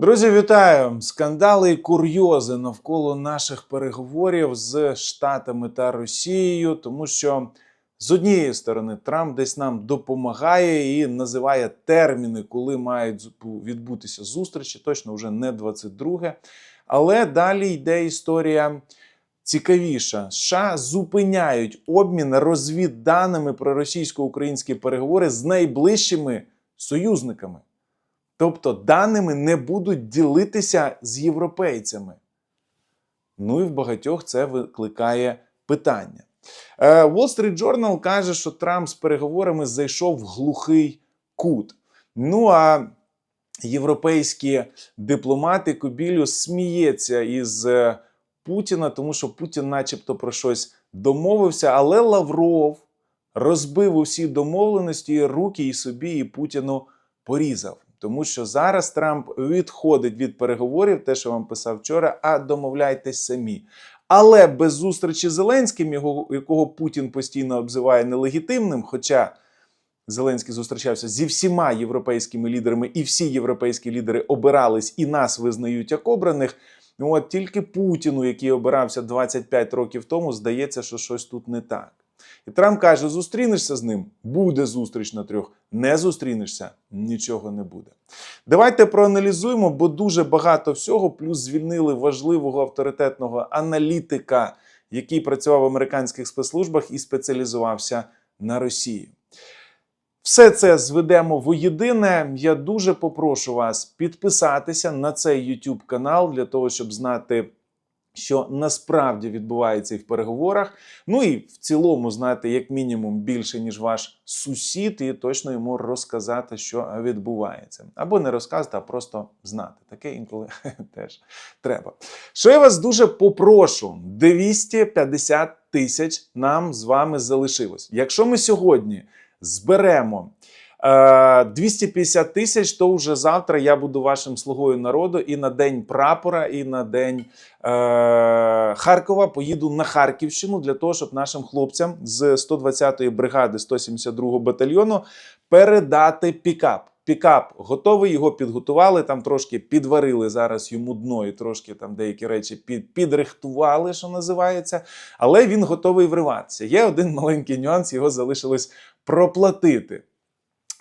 Друзі, вітаю! Скандали і курйози навколо наших переговорів з Штатами та Росією, тому що з однієї сторони Трамп десь нам допомагає і називає терміни, коли мають відбутися зустрічі. Точно вже не 22. Але далі йде історія цікавіша. США зупиняють обмін розвідданими про російсько-українські переговори з найближчими союзниками. Тобто даними не будуть ділитися з європейцями. Ну і в багатьох це викликає питання. Е, Wall Street Journal каже, що Трамп з переговорами зайшов в глухий кут. Ну а європейські дипломати Кобілюс сміється із е, Путіна, тому що Путін, начебто, про щось домовився, але Лавров розбив усі домовленості, руки і собі, і Путіну порізав. Тому що зараз Трамп відходить від переговорів, те, що вам писав вчора, а домовляйтесь самі. Але без зустрічі з Зеленським, його, якого Путін постійно обзиває нелегітимним, хоча Зеленський зустрічався зі всіма європейськими лідерами, і всі європейські лідери обирались і нас визнають як обраних. От тільки Путіну, який обирався 25 років тому, здається, що щось тут не так. І Трамп каже: зустрінешся з ним, буде зустріч на трьох. Не зустрінешся, нічого не буде. Давайте проаналізуємо, бо дуже багато всього. Плюс звільнили важливого авторитетного аналітика, який працював в американських спецслужбах і спеціалізувався на Росії. Все це зведемо воєдине. Я дуже попрошу вас підписатися на цей YouTube канал для того, щоб знати, що насправді відбувається і в переговорах. Ну і в цілому знати, як мінімум, більше, ніж ваш сусід, і точно йому розказати, що відбувається. Або не розказати, а просто знати. Таке інколи теж треба. Що я вас дуже попрошу: 250 тисяч нам з вами залишилось. Якщо ми сьогодні зберемо. Е, 250 тисяч, то вже завтра я буду вашим слугою народу і на день прапора, і на день е, Харкова поїду на Харківщину для того, щоб нашим хлопцям з 120-ї бригади 172-го батальйону передати пікап. Пікап готовий, його підготували, там трошки підварили зараз йому дно і трошки там деякі речі під, підрихтували, що називається. Але він готовий вриватися. Є один маленький нюанс, його залишилось проплатити.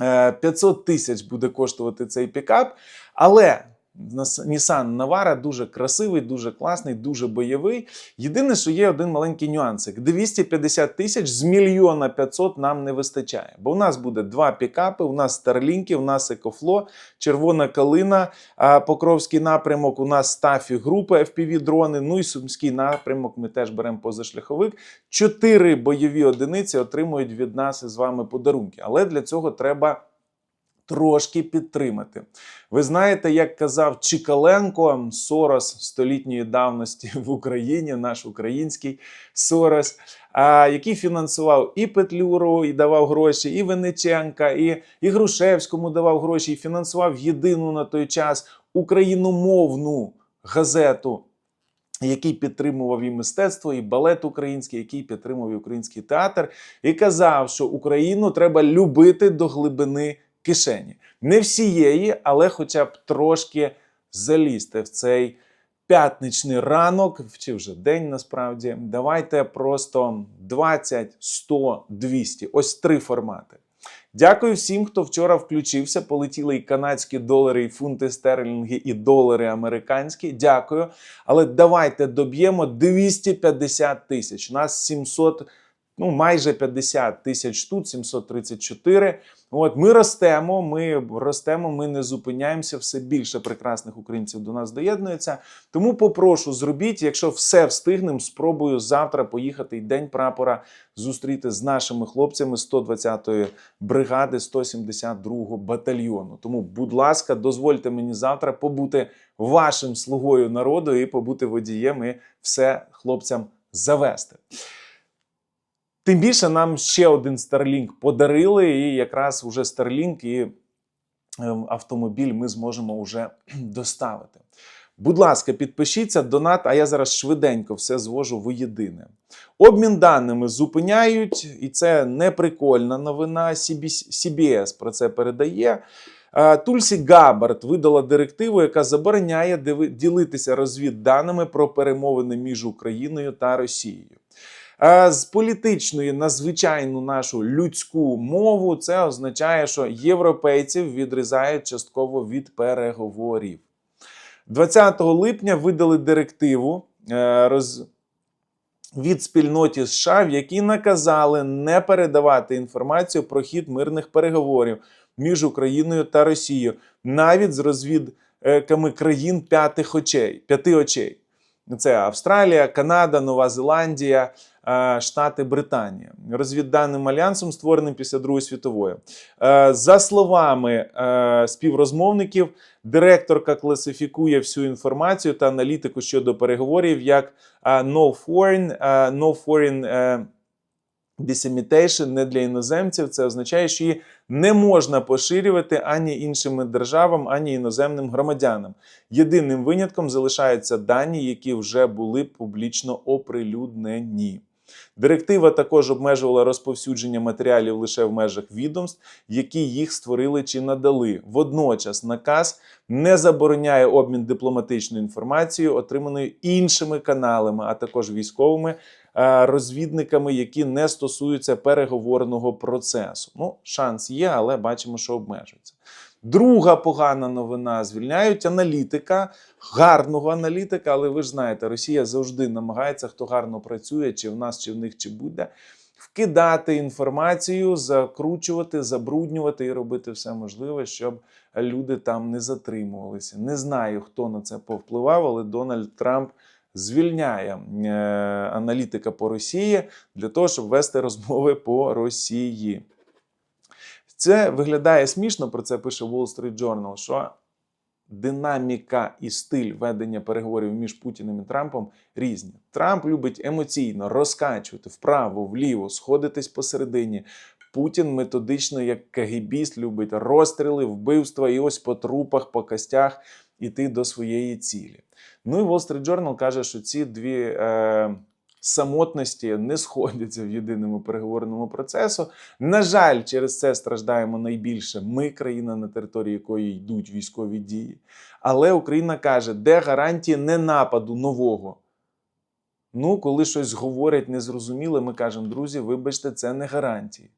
Е, 500 тисяч буде коштувати цей пікап, але Nissan Navara дуже красивий, дуже класний, дуже бойовий. Єдине, що є один маленький нюансик: 250 тисяч з мільйона 500 нам не вистачає. Бо у нас буде два пікапи, у нас Старлінки, у нас Екофло, Червона Калина, Покровський напрямок, у нас Стафі групи FPV дрони. Ну і Сумський напрямок. Ми теж беремо позашляховик. Чотири бойові одиниці отримують від нас із вами подарунки. Але для цього треба трошки підтримати. Ви знаєте, як казав Чикаленко, Сорос столітньої давності в Україні, наш український Сорос, який фінансував і Петлюру, і давав гроші, і Венеченка, і, і Грушевському давав гроші, і фінансував єдину на той час україномовну газету. Який підтримував і мистецтво, і балет український, який підтримував і український театр, і казав, що Україну треба любити до глибини кишені. Не всієї, але хоча б трошки залізти в цей п'ятничний ранок, чи вже день насправді. Давайте просто 20, 100, 200. Ось три формати. Дякую всім, хто вчора включився. Полетіли і канадські долари, і фунти стерлінги, і долари американські. Дякую. Але давайте доб'ємо 250 тисяч. Нас 700, ну майже 50 тисяч тут, 734. От ми ростемо, ми ростемо, ми не зупиняємося. Все більше прекрасних українців до нас доєднується. Тому попрошу, зробіть, якщо все встигнемо, спробую завтра поїхати і день прапора зустріти з нашими хлопцями 120-ї бригади 172-го батальйону. Тому, будь ласка, дозвольте мені завтра побути вашим слугою народу і побути водієм і все хлопцям завести. Тим більше нам ще один Starlink подарили, і якраз уже Starlink і ем, автомобіль ми зможемо вже доставити. Будь ласка, підпишіться, донат, а я зараз швиденько все звожу воєдине. Обмін даними зупиняють, і це не прикольна новина. CBS про це передає. Е, Тульсі Габард видала директиву, яка забороняє ділитися розвідданими про перемовини між Україною та Росією. З політичної на звичайну нашу людську мову це означає, що європейців відрізають частково від переговорів. 20 липня видали директиву е, роз... від спільноті США, в якій наказали не передавати інформацію про хід мирних переговорів між Україною та Росією, навіть з розвідками країн п'ятих очей, п'яти очей. Це Австралія, Канада, Нова Зеландія, Штати, Британія. Розвідданим альянсом, створеним після Другої світової. Е, За словами е, співрозмовників, директорка класифікує всю інформацію та аналітику щодо переговорів як е, no foreign, е, no foreign е, dissemination, не для іноземців. Це означає, що її не можна поширювати ані іншими державам, ані іноземним громадянам. Єдиним винятком залишаються дані, які вже були публічно оприлюднені. Директива також обмежувала розповсюдження матеріалів лише в межах відомств, які їх створили чи надали. Водночас наказ не забороняє обмін дипломатичною інформацією, отриманою іншими каналами, а також військовими е, розвідниками, які не стосуються переговорного процесу. Ну, шанс є, але бачимо, що обмежується. Друга погана новина: звільняють аналітика, гарного аналітика, але ви ж знаєте, Росія завжди намагається, хто гарно працює, чи в нас, чи в них, чи буде, вкидати інформацію, закручувати, забруднювати і робити все можливе, щоб люди там не затримувалися. Не знаю, хто на це повпливав, але Дональд Трамп звільняє е, аналітика по Росії для того, щоб вести розмови по Росії. Це виглядає смішно, про це пише Wall Street Journal, що динаміка і стиль ведення переговорів між Путіним і Трампом різні. Трамп любить емоційно розкачувати вправо, вліво, сходитись посередині. Путін методично, як кагібіст, любить розстріли, вбивства і ось по трупах, по костях іти до своєї цілі. Ну і Wall Street Journal каже, що ці дві е, самотності не сходяться в єдиному переговорному процесу. На жаль, через це страждаємо найбільше. Ми, країна, на території якої йдуть військові дії. Але Україна каже, де гарантії не нападу нового. Ну, коли щось говорять незрозуміле, ми кажемо, друзі, вибачте, це не гарантії.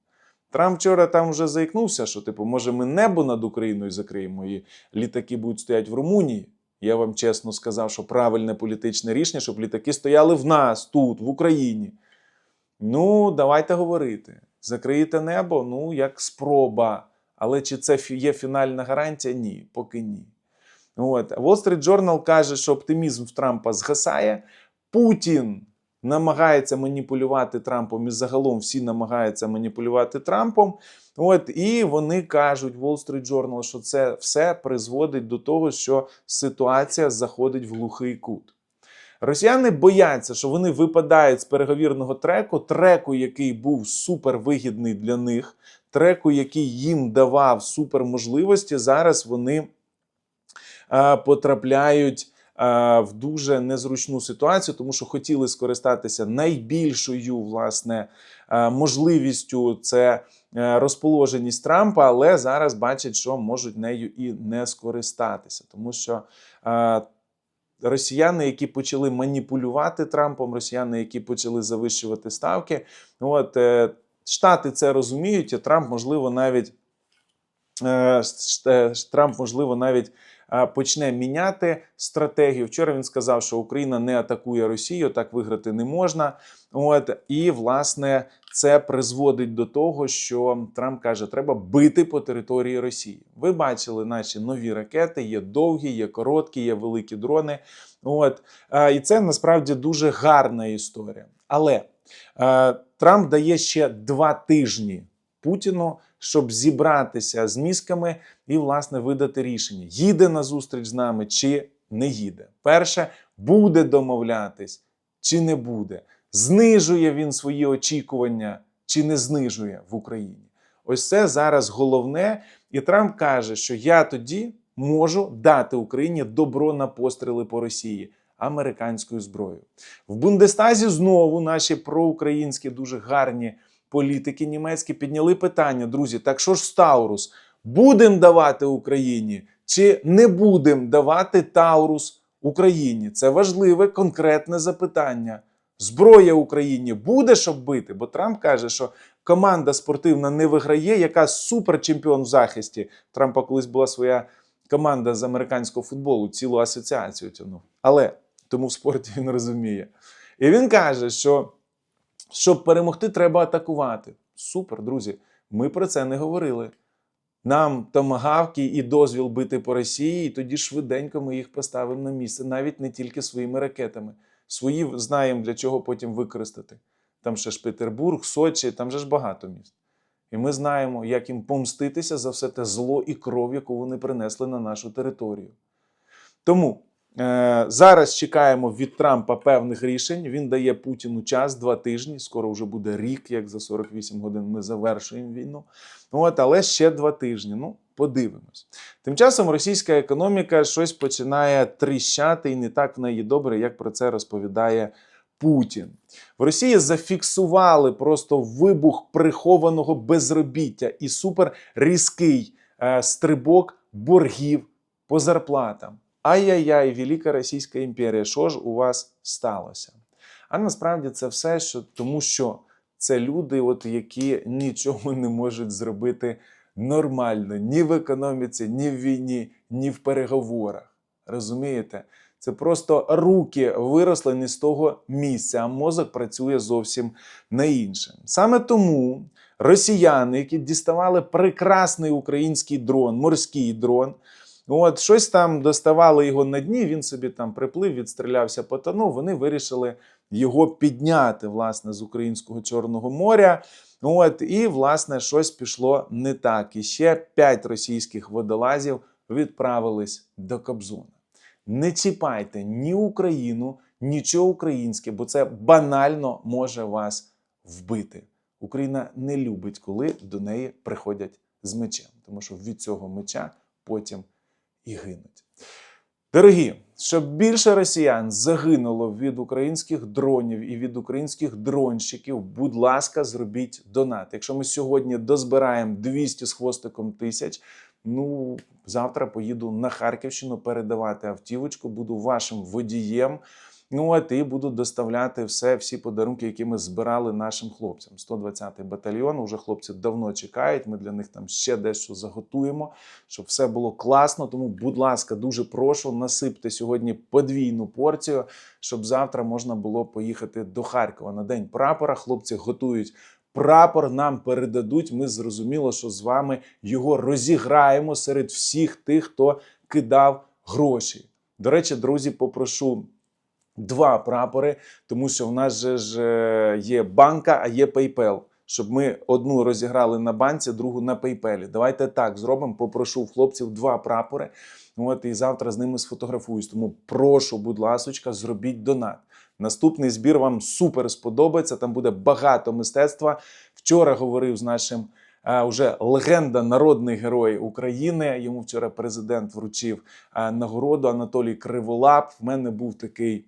Трамп вчора там вже заікнувся, що, типу, може, ми небо над Україною закриємо, і літаки будуть стояти в Румунії. Я вам чесно сказав, що правильне політичне рішення, щоб літаки стояли в нас, тут, в Україні. Ну, давайте говорити. Закриєте небо, ну, як спроба. Але чи це є фінальна гарантія? Ні, поки ні. От. Wall Street Journal каже, що оптимізм в Трампа згасає. Путін намагається маніпулювати Трампом, і загалом всі намагаються маніпулювати Трампом. От, і вони кажуть Wall Street Journal, що це все призводить до того, що ситуація заходить в глухий кут. Росіяни бояться, що вони випадають з переговірного треку, треку, який був супервигідний для них, треку, який їм давав суперможливості. Зараз вони е, потрапляють в дуже незручну ситуацію, тому що хотіли скористатися найбільшою власне е, можливістю це е, розположеність Трампа, але зараз бачать, що можуть нею і не скористатися, тому що. е, Росіяни, які почали маніпулювати Трампом, росіяни, які почали завищувати ставки, от е, Штати це розуміють, і Трамп, можливо, навіть е, е, Трамп, можливо, навіть е, почне міняти стратегію. Вчора він сказав, що Україна не атакує Росію, так виграти не можна. От і власне це призводить до того, що Трамп каже, треба бити по території Росії. Ви бачили наші нові ракети, є довгі, є короткі, є великі дрони. От і це насправді дуже гарна історія. Але Трамп дає ще два тижні Путіну, щоб зібратися з мізками і власне видати рішення: їде на зустріч з нами чи не їде. Перше буде домовлятись чи не буде. Знижує він свої очікування чи не знижує в Україні. Ось це зараз головне. І Трамп каже, що я тоді можу дати Україні добро на постріли по Росії американською зброєю. В Бундестазі знову наші проукраїнські дуже гарні політики німецькі підняли питання: друзі, так що ж з Таурус? будемо давати Україні чи не будемо давати Таурус Україні? Це важливе конкретне запитання. Зброя Україні буде щоб бити, бо Трамп каже, що команда спортивна не виграє, яка суперчемпіон в захисті. Трампа колись була своя команда з американського футболу, цілу асоціацію тягнув. Але тому в спорті він розуміє. І він каже, що щоб перемогти, треба атакувати. Супер, друзі. Ми про це не говорили. Нам томагавки і дозвіл бити по Росії, і тоді швиденько ми їх поставимо на місце, навіть не тільки своїми ракетами. Свої знаємо, для чого потім використати. Там ще ж Петербург, Сочі, там же ж багато міст. І ми знаємо, як їм помститися за все те зло і кров, яку вони принесли на нашу територію. Тому зараз чекаємо від Трампа певних рішень. Він дає Путіну час два тижні. Скоро вже буде рік, як за 48 годин ми завершуємо війну. От, але ще два тижні. Ну, подивимось. Тим часом російська економіка щось починає тріщати і не так в неї добре, як про це розповідає Путін. В Росії зафіксували просто вибух прихованого безробіття і супер різкий е, стрибок боргів по зарплатам. Ай-яй-яй, велика Російська імперія, що ж у вас сталося? А насправді це все, що тому що це люди, от, які нічого не можуть зробити нормально ні в економіці, ні в війні, ні в переговорах. Розумієте? Це просто руки виросли не з того місця, а мозок працює зовсім на інше. Саме тому росіяни, які діставали прекрасний український дрон, морський дрон, от щось там доставали його на дні, він собі там приплив, відстрілявся, потонув. Вони вирішили його підняти власне з українського Чорного моря. От, і, власне, щось пішло не так. І ще п'ять російських водолазів відправились до Кобзона. Не чіпайте ні Україну, нічого українське, бо це банально може вас вбити. Україна не любить, коли до неї приходять з мечем, тому що від цього меча потім і гинуть. Дорогі, щоб більше росіян загинуло від українських дронів і від українських дронщиків, будь ласка, зробіть донат. Якщо ми сьогодні дозбираємо 200 з хвостиком тисяч, ну завтра поїду на Харківщину передавати автівочку, буду вашим водієм. Ну от і буду доставляти все, всі подарунки, які ми збирали нашим хлопцям. 120-й батальйон. Уже хлопці давно чекають. Ми для них там ще дещо заготуємо, щоб все було класно. Тому, будь ласка, дуже прошу насипте сьогодні подвійну порцію, щоб завтра можна було поїхати до Харкова на день прапора. Хлопці готують. Прапор нам передадуть. Ми зрозуміло, що з вами його розіграємо серед всіх тих, хто кидав гроші. До речі, друзі, попрошу два прапори, тому що в нас же ж е, є банка, а є PayPal. Щоб ми одну розіграли на банці, другу на PayPal. Давайте так зробимо. Попрошу хлопців два прапори. От і завтра з ними сфотографуюсь. Тому прошу, будь ласочка, зробіть донат. Наступний збір вам супер сподобається. Там буде багато мистецтва. Вчора говорив з нашим а, уже легенда, народний герой України. Йому вчора президент вручив а, нагороду Анатолій Криволап. В мене був такий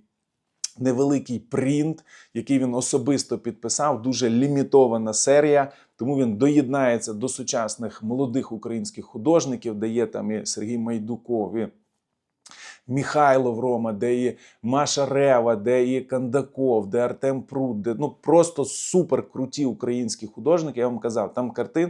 невеликий принт, який він особисто підписав. Дуже лімітована серія. Тому він доєднається до сучасних молодих українських художників, де є там і Сергій Майдуков, і Міхайлов Рома, де і Маша Рева, де і Кандаков, де Артем Прут, де ну просто супер круті українські художники. Я вам казав, там картин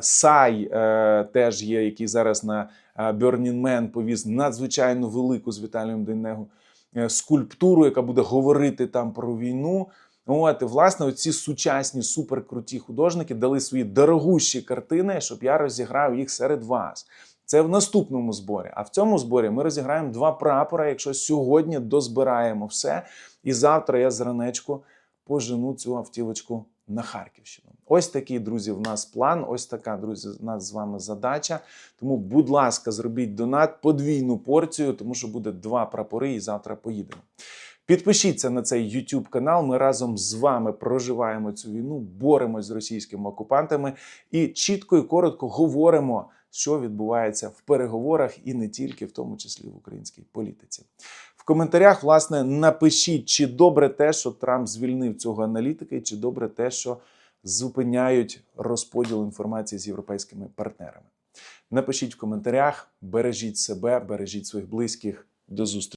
Сай е, теж є, який зараз на а, Burning повіз надзвичайно велику з Віталієм Дейнегу е, скульптуру, яка буде говорити там про війну. От, і, власне, оці сучасні суперкруті художники дали свої дорогущі картини, щоб я розіграв їх серед вас. Це в наступному зборі. А в цьому зборі ми розіграємо два прапора, якщо сьогодні дозбираємо все. І завтра я з ранечку пожену цю автівочку на Харківщину. Ось такий, друзі, в нас план. Ось така, друзі, в нас з вами задача. Тому, будь ласка, зробіть донат, подвійну порцію, тому що буде два прапори, і завтра поїдемо. Підпишіться на цей YouTube канал. Ми разом з вами проживаємо цю війну, боремось з російськими окупантами і чітко і коротко говоримо, що відбувається в переговорах і не тільки, в тому числі в українській політиці. В коментарях, власне, напишіть, чи добре те, що Трамп звільнив цього аналітика, і чи добре те, що зупиняють розподіл інформації з європейськими партнерами. Напишіть в коментарях, бережіть себе, бережіть своїх близьких. До зустрічі.